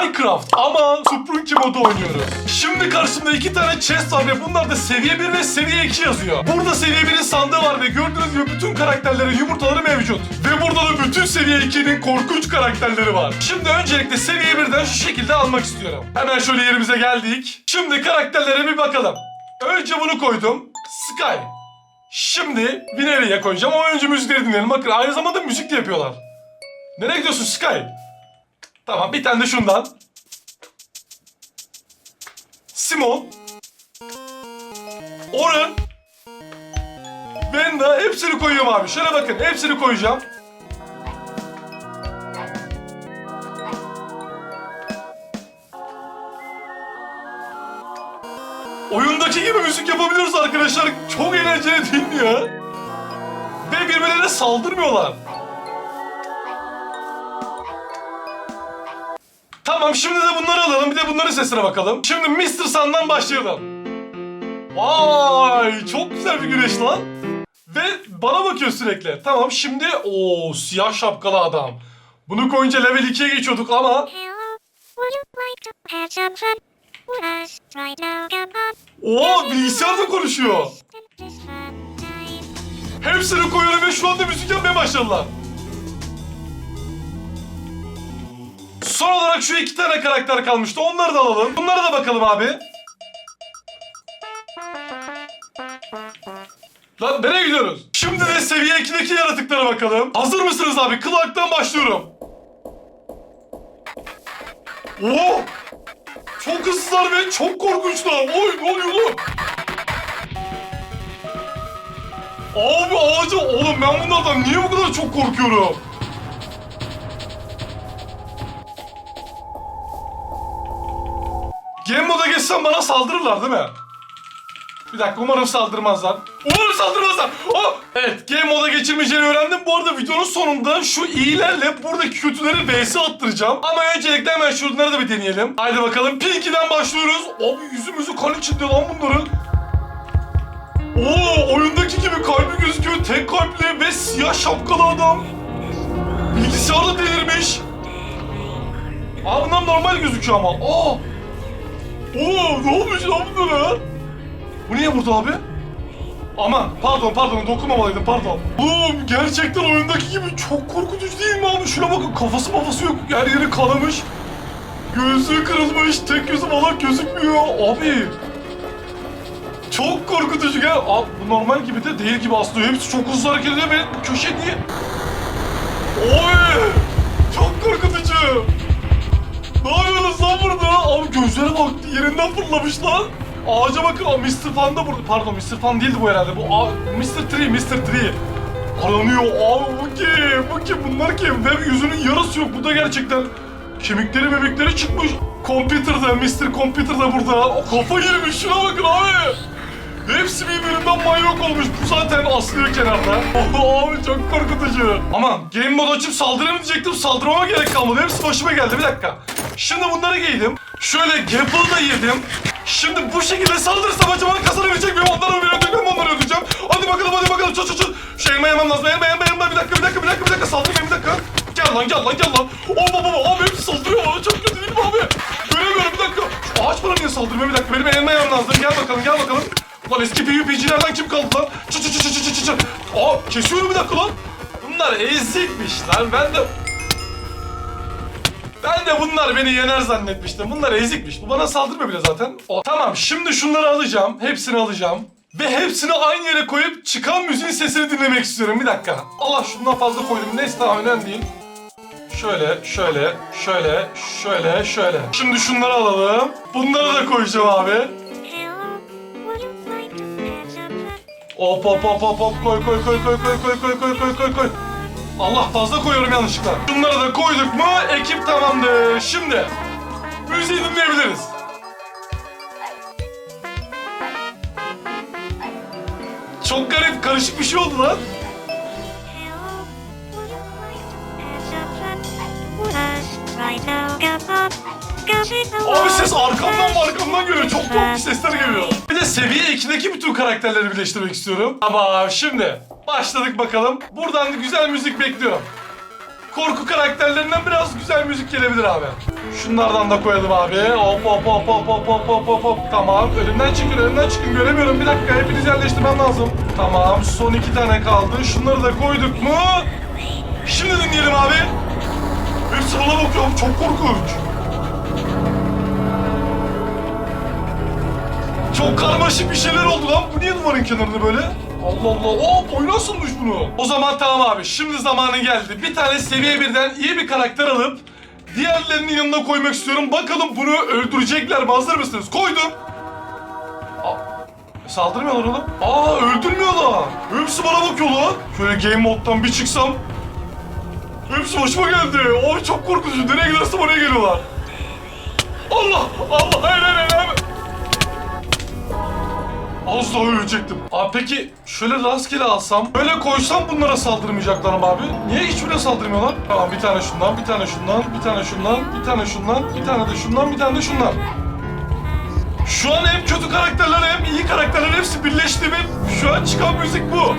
Minecraft ama Sprunky modu oynuyoruz. Şimdi karşımda iki tane chest var ve bunlar da seviye 1 ve seviye 2 yazıyor. Burada seviye 1'in sandığı var ve gördüğünüz gibi bütün karakterlerin yumurtaları mevcut. Ve burada da bütün seviye 2'nin korkunç karakterleri var. Şimdi öncelikle seviye 1'den şu şekilde almak istiyorum. Hemen şöyle yerimize geldik. Şimdi karakterlere bir bakalım. Önce bunu koydum. Sky. Şimdi Vineri'ye koyacağım ama önce müzikleri dinleyelim. Bakın aynı zamanda müzik de yapıyorlar. Nereye gidiyorsun Sky? Tamam bir tane de şundan. Simon. Oren. Venda hepsini koyuyorum abi. Şöyle bakın hepsini koyacağım. Oyundaki gibi müzik yapabiliyoruz arkadaşlar. Çok eğlenceli değil mi ya? Ve birbirlerine saldırmıyorlar. Tamam şimdi de bunları alalım. Bir de bunların sesine bakalım. Şimdi Mr. Sun'dan başlayalım. Vay çok güzel bir güneş lan. Ve bana bakıyor sürekli. Tamam şimdi o siyah şapkalı adam. Bunu koyunca level 2'ye geçiyorduk ama Hello, would you like to have some fun with us right now? Come on. o bilgisayar da konuşuyor. Hepsini koyuyorum ve şu anda müzik yapmaya başladılar. Son olarak şu iki tane karakter kalmıştı. Onları da alalım. Bunlara da bakalım abi. Lan nereye gidiyoruz? Şimdi de seviye 2'deki yaratıklara bakalım. Hazır mısınız abi? Clark'tan başlıyorum. Oo! Çok hızlılar ve çok korkunçlar. Oy ne oluyor lan? Abi ağacı oğlum ben bunlardan niye bu kadar çok korkuyorum? Game moda geçsem bana saldırırlar değil mi? Bir dakika umarım saldırmazlar. Umarım saldırmazlar. Oh! Evet game moda geçirmeyeceğini öğrendim. Bu arada videonun sonunda şu iyilerle buradaki kötüleri vs attıracağım. Ama öncelikle hemen şunları da bir deneyelim. Haydi bakalım Pinky'den başlıyoruz. Abi yüzümüzü kan içinde lan bunların. Oo oyundaki gibi kalbi gözüküyor. Tek kalpli ve siyah şapkalı adam. Bilgisayarda delirmiş. Aa bunlar normal gözüküyor ama. Aa. Oo ne olmuş lan bunlara? Bu niye burada abi? Aman pardon pardon dokunmamalıydım pardon. Oğlum gerçekten oyundaki gibi çok korkutucu değil mi abi? Şuna bakın kafası mafası yok. Her yeri kanamış. Gözlüğü kırılmış. Tek gözü falan gözükmüyor. Abi çok korkutucu gel. Abi bu normal gibi de değil gibi aslında. Hepsi çok hızlı hareket ediyor ve köşe niye? Oy! Çok korkutucu. Abi gözlere bak yerinden fırlamış lan. Ağaca bakın. Aa, Mr. Fan da burada. Pardon Mr. Fan değildi bu herhalde. Bu Mr. Tree, Mr. Tree. Aranıyor. Abi bu kim? Bu kim? Bunlar kim? Ve yüzünün yarısı yok. Bu da gerçekten kemikleri bebekleri çıkmış. Computer'da, Mr. Computer da burada. O kafa girmiş. Şuna bakın abi. Hepsi birbirinden manyak olmuş. Bu zaten aslıyor kenarda. Abi çok korkutucu. Aman game mode açıp saldırı mı diyecektim. Saldırmama gerek kalmadı. Hepsi başıma geldi. Bir dakika. Şimdi bunları giydim. Şöyle Gapple'ı da yedim. Şimdi bu şekilde saldırırsam acaba kazanabilecek miyim? Onları mı öldüreceğim? Onları öldüreceğim. Hadi bakalım hadi bakalım. Çut çut çut. Şu elma yemem lazım. Elma elma elma. Bir dakika bir dakika bir dakika bir dakika. Saldırmayın bir dakika. Gel lan gel lan gel lan. Oh baba baba abi hepsi saldırıyor. Aa, Çok kötü değil mi abi? Göremiyorum bir dakika. Şu ağaç bana niye saldırmıyor? Bir dakika benim elma yemem lazım. Gel bakalım gel bakalım. Lan eski PvP'cilerden kim kaldı lan? Çı çı çı çı çı çı. Aa kesiyorum bir dakika lan. Bunlar ezikmiş lan. Ben de... De bunlar beni yener zannetmiştim. Bunlar ezikmiş. Bu bana saldırmıyor bile zaten. O, tamam şimdi şunları alacağım. Hepsini alacağım. Ve hepsini aynı yere koyup çıkan müziğin sesini dinlemek istiyorum. Bir dakika. Allah şundan fazla koydum. Neyse tamam önemli değil. Şöyle, şöyle, şöyle, şöyle, şöyle. Şimdi şunları alalım. Bunları da koyacağım abi. Hop hop hop hop hop koy koy koy koy koy koy koy koy koy koy koy. Allah fazla koyuyorum yanlışlıkla. Bunları da koyduk mu ekip tamamdır. Şimdi müziği dinleyebiliriz. Çok garip karışık bir şey oldu lan. Abi ses arkamdan arkamdan geliyor. Çok tuhaf bir sesler geliyor. Bir de seviye 2'deki bütün karakterleri birleştirmek istiyorum. Ama şimdi başladık bakalım. Buradan güzel müzik bekliyorum. korku karakterlerinden biraz güzel müzik gelebilir abi. Şunlardan da koyalım abi. Hop hop hop hop hop hop hop hop hop. Tamam. Önümden çıkın, önümden çıkın. Göremiyorum. Bir dakika. Hepinizi yerleştirmem lazım. Tamam. Son iki tane kaldı. Şunları da koyduk mu? Şimdi dinleyelim abi. Hepsi bana bakıyor. Çok korkunç. Çok karmaşık bir şeyler oldu lan. Bu niye duvarın kenarında böyle? Allah Allah. Oo boyuna asılmış bunu. O zaman tamam abi. Şimdi zamanı geldi. Bir tane seviye birden iyi bir karakter alıp diğerlerinin yanına koymak istiyorum. Bakalım bunu öldürecekler mi? Hazır mısınız? Koydum. Aa, saldırmıyorlar oğlum. Aa öldürmüyorlar. Hepsi bana bakıyor lan. Şöyle game moddan bir çıksam. Hepsi başıma geldi. Oy çok korkutucu. Nereye gidersem oraya geliyorlar. Allah! Allah! Az daha ölecektim. Abi peki şöyle rastgele alsam, böyle koysam bunlara saldırmayacaklar mı abi? Niye hiçbirine saldırmıyorlar? Tamam bir tane şundan, bir tane şundan, bir tane şundan, bir tane şundan, bir tane de şundan, bir tane de şundan. Şu an hem kötü karakterler hem iyi karakterler hepsi birleşti ve şu an çıkan müzik bu.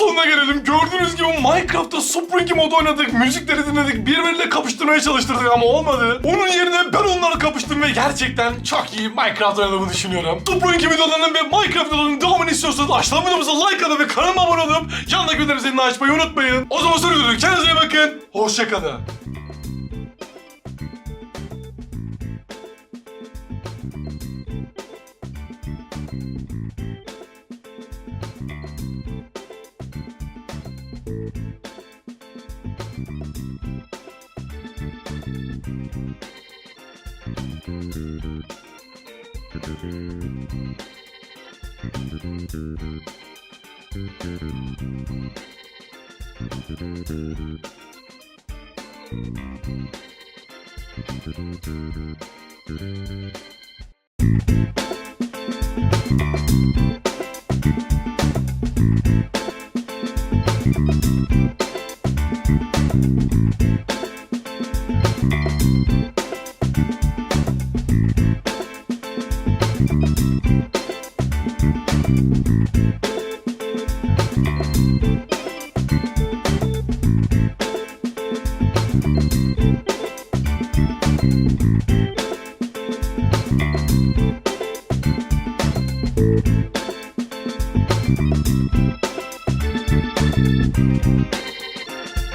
Sonuna gelelim. Gördüğünüz gibi Minecraft'ta Spring mod oynadık. Müzikleri dinledik. Birbiriyle kapıştırmaya çalıştırdık ama olmadı. Onun yerine ben onları kapıştım ve gerçekten çok iyi Minecraft oynadığımı düşünüyorum. Spring videolarının ve Minecraft videolarının devamını istiyorsanız aşağıdan videomuza like atın ve kanalıma abone olup yanındaki bildirim zilini açmayı unutmayın. O zaman görüşürüz. Kendinize iyi bakın. Hoşçakalın. Mm-hmm.